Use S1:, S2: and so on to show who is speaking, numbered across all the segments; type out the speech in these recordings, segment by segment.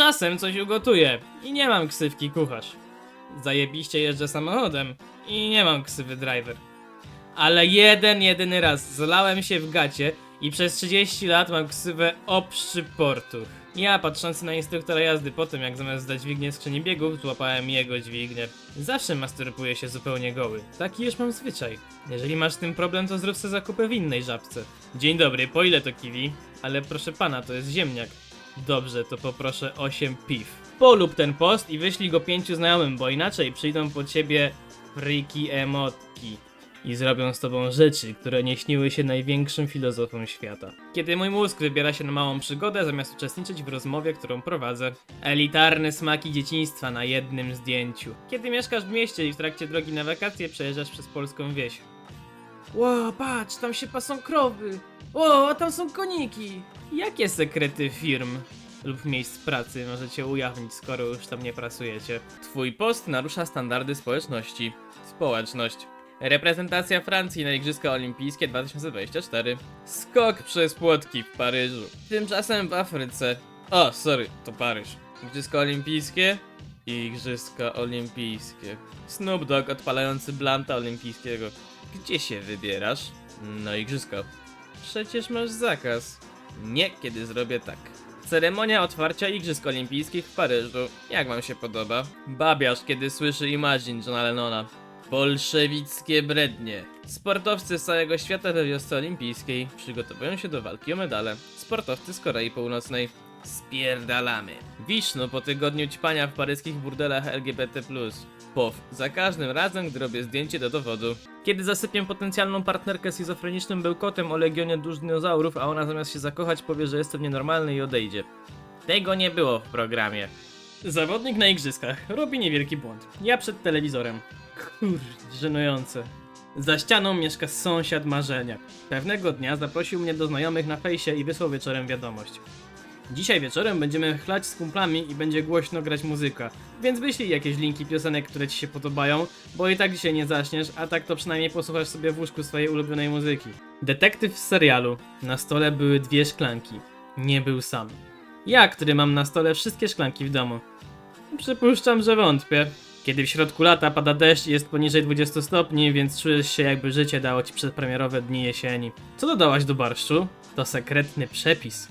S1: Czasem coś ugotuję i nie mam ksywki kucharz. Zajebiście jeżdżę samochodem i nie mam ksywy driver. Ale jeden, jedyny raz zlałem się w gacie i przez 30 lat mam ksywę obszczy portu. Ja, patrzący na instruktora jazdy po tym, jak zamiast zdać dźwignię skrzyni biegów, złapałem jego dźwignię. Zawsze masturbuję się zupełnie goły. Taki już mam zwyczaj. Jeżeli masz z tym problem, to zrób sobie zakupy w innej żabce. Dzień dobry, po ile to kiwi? Ale proszę pana, to jest ziemniak. Dobrze, to poproszę 8 piw. Polub ten post i wyślij go pięciu znajomym, bo inaczej przyjdą po ciebie friki emotki i zrobią z tobą rzeczy, które nie śniły się największym filozofom świata. Kiedy mój mózg wybiera się na małą przygodę, zamiast uczestniczyć w rozmowie, którą prowadzę. Elitarne smaki dzieciństwa na jednym zdjęciu. Kiedy mieszkasz w mieście i w trakcie drogi na wakacje przejeżdżasz przez polską wieś. Ło, patrz, tam się pasą krowy. O, a tam są koniki. Jakie sekrety firm lub miejsc pracy możecie ujawnić, skoro już tam nie pracujecie? Twój post narusza standardy społeczności. Społeczność. Reprezentacja Francji na Igrzyska Olimpijskie 2024. Skok przez płotki w Paryżu. Tymczasem w Afryce. O, sorry, to Paryż. Igrzyska Olimpijskie i Igrzyska Olimpijskie. Snoop Dogg odpalający blanta olimpijskiego. Gdzie się wybierasz? No Igrzyska. Przecież masz zakaz. Nie, kiedy zrobię tak. Ceremonia otwarcia Igrzysk Olimpijskich w Paryżu. Jak wam się podoba? Babiarz, kiedy słyszy Imagine Johna Lennona. Bolszewickie brednie. Sportowcy z całego świata we wiosce olimpijskiej przygotowują się do walki o medale. Sportowcy z Korei Północnej. Spierdalamy. Wisznu po tygodniu ćpania w paryskich burdelach LGBT+. POW. Za każdym razem, gdy robię zdjęcie do dowodu. Kiedy zasypię potencjalną partnerkę schizofrenicznym bełkotem o legionie dusz dinozaurów, a ona zamiast się zakochać powie, że jestem nienormalny i odejdzie. Tego nie było w programie. Zawodnik na igrzyskach robi niewielki błąd. Ja przed telewizorem. Kurde, żenujące. Za ścianą mieszka sąsiad marzenia. Pewnego dnia zaprosił mnie do znajomych na fejsie i wysłał wieczorem wiadomość. Dzisiaj wieczorem będziemy chlać z kumplami i będzie głośno grać muzyka, więc wyślij jakieś linki piosenek, które ci się podobają, bo i tak dzisiaj nie zaśniesz, a tak to przynajmniej posłuchasz sobie w łóżku swojej ulubionej muzyki. Detektyw z serialu. Na stole były dwie szklanki. Nie był sam. Ja, który mam na stole wszystkie szklanki w domu. Przypuszczam, że wątpię. Kiedy w środku lata pada deszcz i jest poniżej 20 stopni, więc czujesz się jakby życie dało ci przedpremierowe dni jesieni. Co dodałaś do barszczu? To sekretny przepis.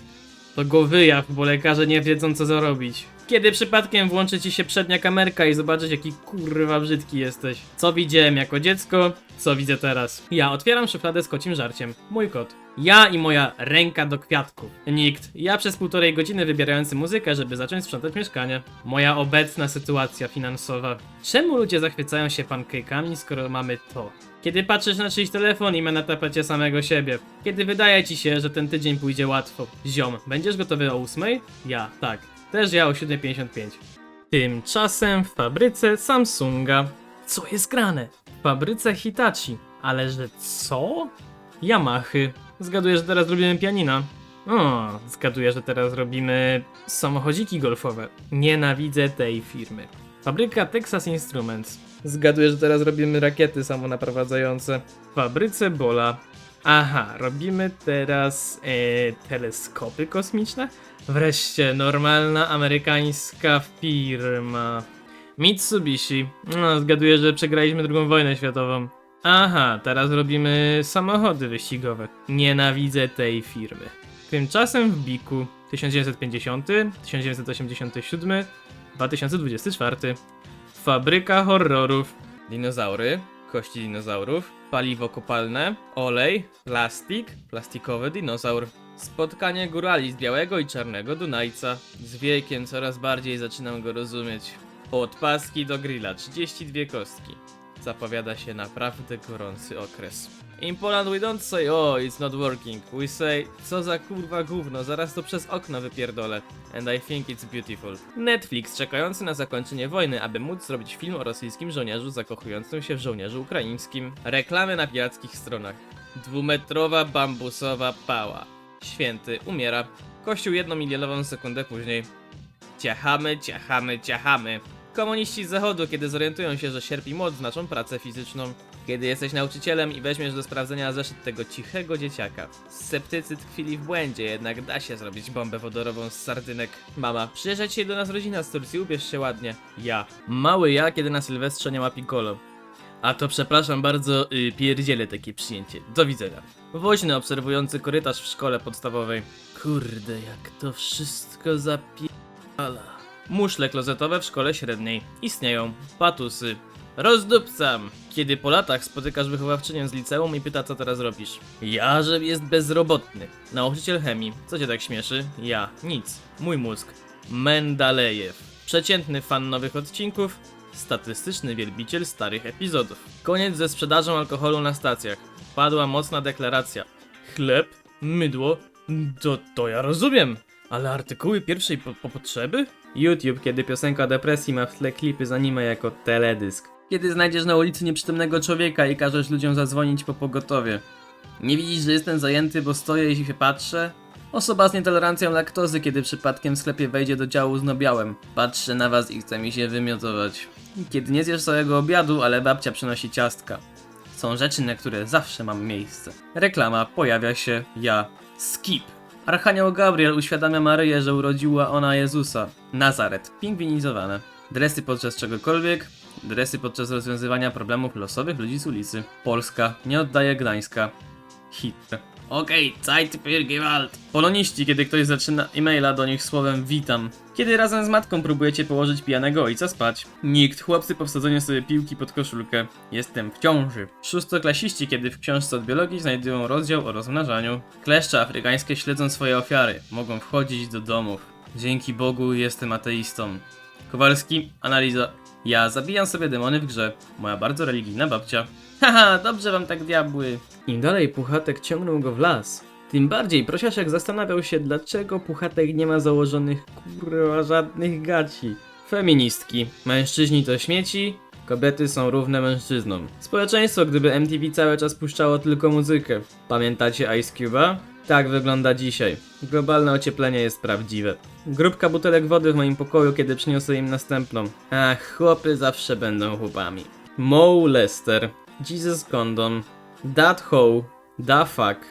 S1: To go wyjaw, bo lekarze nie wiedzą co zarobić. Kiedy przypadkiem włączy ci się przednia kamerka i zobaczysz jaki kurwa brzydki jesteś. Co widziałem jako dziecko, co widzę teraz. Ja otwieram szufladę z kocim żarciem. Mój kot. Ja i moja ręka do kwiatków. Nikt. Ja przez półtorej godziny wybierający muzykę, żeby zacząć sprzątać mieszkanie. Moja obecna sytuacja finansowa. Czemu ludzie zachwycają się pancake'ami, skoro mamy to? Kiedy patrzysz na czyjś telefon i ma na tapecie samego siebie. Kiedy wydaje ci się, że ten tydzień pójdzie łatwo. Ziom, będziesz gotowy o 8? Ja, tak. Też ja o 7.55. Tymczasem w fabryce Samsunga. Co jest grane? W fabryce Hitachi. Ale że co? Yamahy. Zgaduję, że teraz robimy pianina. O, zgaduję, że teraz robimy samochodziki golfowe. Nienawidzę tej firmy. Fabryka Texas Instruments. Zgaduję, że teraz robimy rakiety samonaprowadzające. W fabryce Bola. Aha, robimy teraz e, teleskopy kosmiczne? Wreszcie normalna amerykańska firma. Mitsubishi. No, zgaduję, że przegraliśmy drugą wojnę światową. Aha, teraz robimy samochody wyścigowe. Nienawidzę tej firmy. Tymczasem w Biku 1950, 1987, 2024. Fabryka horrorów. Dinozaury, kości dinozaurów, paliwo kopalne, olej, plastik, plastikowy dinozaur. Spotkanie górali z białego i czarnego Dunajca. Z wiekiem coraz bardziej zaczynam go rozumieć. Podpaski do grilla, 32 kostki. Zapowiada się naprawdę gorący okres. In Poland we don't say oh it's not working, we say co za kurwa gówno, zaraz to przez okno wypierdolę. And I think it's beautiful. Netflix czekający na zakończenie wojny, aby móc zrobić film o rosyjskim żołnierzu zakochującym się w żołnierzu ukraińskim. Reklamy na pirackich stronach. Dwumetrowa bambusowa pała. Święty umiera. Kościół jednomilionową sekundę później. Ciachamy, ciachamy, ciachamy. Komuniści z zachodu, kiedy zorientują się, że sierp i młot znaczą pracę fizyczną. Kiedy jesteś nauczycielem i weźmiesz do sprawdzenia zeszyt tego cichego dzieciaka. Sceptycy tkwili w błędzie, jednak da się zrobić bombę wodorową z sardynek. Mama, przyjeżdża dzisiaj do nas rodzina z Turcji, ubierz się ładnie. Ja. Mały ja, kiedy na Sylwestrze nie ma piccolo. A to przepraszam bardzo, yy, pierdzielę takie przyjęcie. Do widzenia. Woźny obserwujący korytarz w szkole podstawowej. Kurde, jak to wszystko zapierdala. Muszle klozetowe w szkole średniej. Istnieją. Patusy. Rozdupcam! Kiedy po latach spotykasz wychowawczynię z liceum i pyta co teraz robisz. Ja, że jest bezrobotny. Nauczyciel chemii. Co cię tak śmieszy? Ja. Nic. Mój mózg. Mendalejew. Przeciętny fan nowych odcinków. Statystyczny wielbiciel starych epizodów. Koniec ze sprzedażą alkoholu na stacjach. Padła mocna deklaracja. Chleb, mydło, to, to ja rozumiem. Ale artykuły pierwszej po, po potrzeby? YouTube, kiedy piosenka depresji ma w tle klipy z anime jako teledysk. Kiedy znajdziesz na ulicy nieprzytomnego człowieka i każesz ludziom zadzwonić po pogotowie. Nie widzisz, że jestem zajęty, bo stoję i się patrzę? Osoba z nietolerancją laktozy, kiedy przypadkiem w sklepie wejdzie do działu z nobiałem. Patrzę na was i chce mi się wymiotować. Kiedy nie zjesz całego obiadu, ale babcia przynosi ciastka. Są rzeczy, na które zawsze mam miejsce. Reklama, pojawia się ja. Skip. Archanioł Gabriel uświadamia Maryję, że urodziła ona Jezusa. Nazaret. Pingwinizowane. Dresy podczas czegokolwiek. Dresy podczas rozwiązywania problemów losowych ludzi z ulicy. Polska. Nie oddaje Gdańska. Hitler. Okej, Zeit für Gewalt. Poloniści, kiedy ktoś zaczyna e-maila do nich słowem witam. Kiedy razem z matką próbujecie położyć pijanego ojca spać. Nikt, chłopcy po wsadzeniu sobie piłki pod koszulkę. Jestem w ciąży. Szóstoklasiści, kiedy w książce od biologii znajdują rozdział o rozmnażaniu. Kleszcze afrykańskie śledzą swoje ofiary. Mogą wchodzić do domów. Dzięki Bogu jestem ateistą. Kowalski, analiza. Ja zabijam sobie demony w grze. Moja bardzo religijna babcia. Haha, dobrze wam tak diabły. Im dalej Puchatek ciągnął go w las, tym bardziej prosiaszek zastanawiał się, dlaczego Puchatek nie ma założonych kurwa żadnych gaci. Feministki. Mężczyźni to śmieci, kobiety są równe mężczyznom. Społeczeństwo, gdyby MTV cały czas puszczało tylko muzykę. Pamiętacie Ice Cube'a? Tak wygląda dzisiaj. Globalne ocieplenie jest prawdziwe. Grupka butelek wody w moim pokoju, kiedy przyniosę im następną. Ach, chłopy zawsze będą chłopami. Mo Lester, Jesus Condon, That Ho, Da Fuck,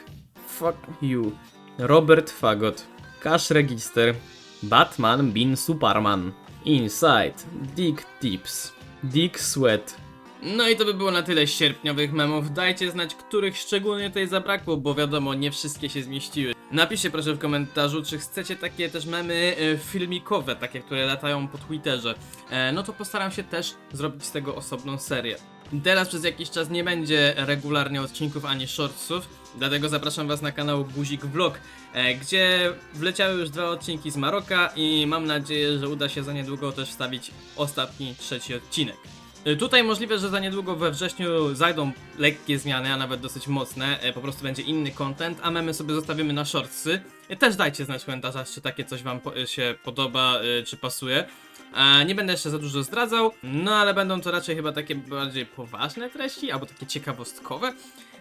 S1: Fuck You, Robert Fagot, Cash Register, Batman Bin Superman, Inside, Dick Tips, Dick Sweat. No i to by było na tyle sierpniowych memów. Dajcie znać, których szczególnie tutaj zabrakło, bo wiadomo, nie wszystkie się zmieściły. Napiszcie proszę w komentarzu, czy chcecie takie też memy e, filmikowe, takie, które latają po Twitterze. E, no to postaram się też zrobić z tego osobną serię. Teraz przez jakiś czas nie będzie regularnie odcinków ani shortsów, dlatego zapraszam was na kanał Guzik Vlog, e, gdzie wleciały już dwa odcinki z Maroka i mam nadzieję, że uda się za niedługo też wstawić ostatni, trzeci odcinek. Y, Tutaj możliwe, że za niedługo we wrześniu zajdą lekkie zmiany, a nawet dosyć mocne. E, Po prostu będzie inny content, a memy sobie zostawimy na shortsy. Też dajcie znać w komentarzach, czy takie coś wam po- się podoba, e, czy pasuje. E, Nie będę jeszcze za dużo zdradzał, no ale będą to raczej chyba takie bardziej poważne treści, albo takie ciekawostkowe,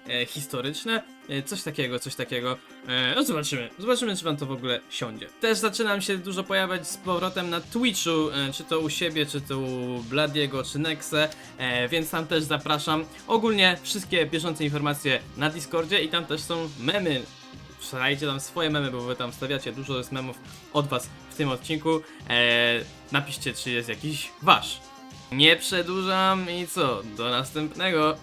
S1: e, historyczne, e, coś takiego, coś takiego. E, No zobaczymy, zobaczymy czy wam to w ogóle siądzie. Też zaczynam się dużo pojawiać z powrotem na Twitchu, e, czy to u siebie, czy to u Bladiego, czy Nexe, e, więc tam też zapraszam. Ogólnie wszystkie bieżące informacje na Discordzie i tam też są memy. Wstajcie tam swoje memy, bo wy tam stawiacie dużo jest memów od was w tym odcinku. E, napiszcie, czy jest jakiś wasz. Nie przedłużam i co? Do następnego.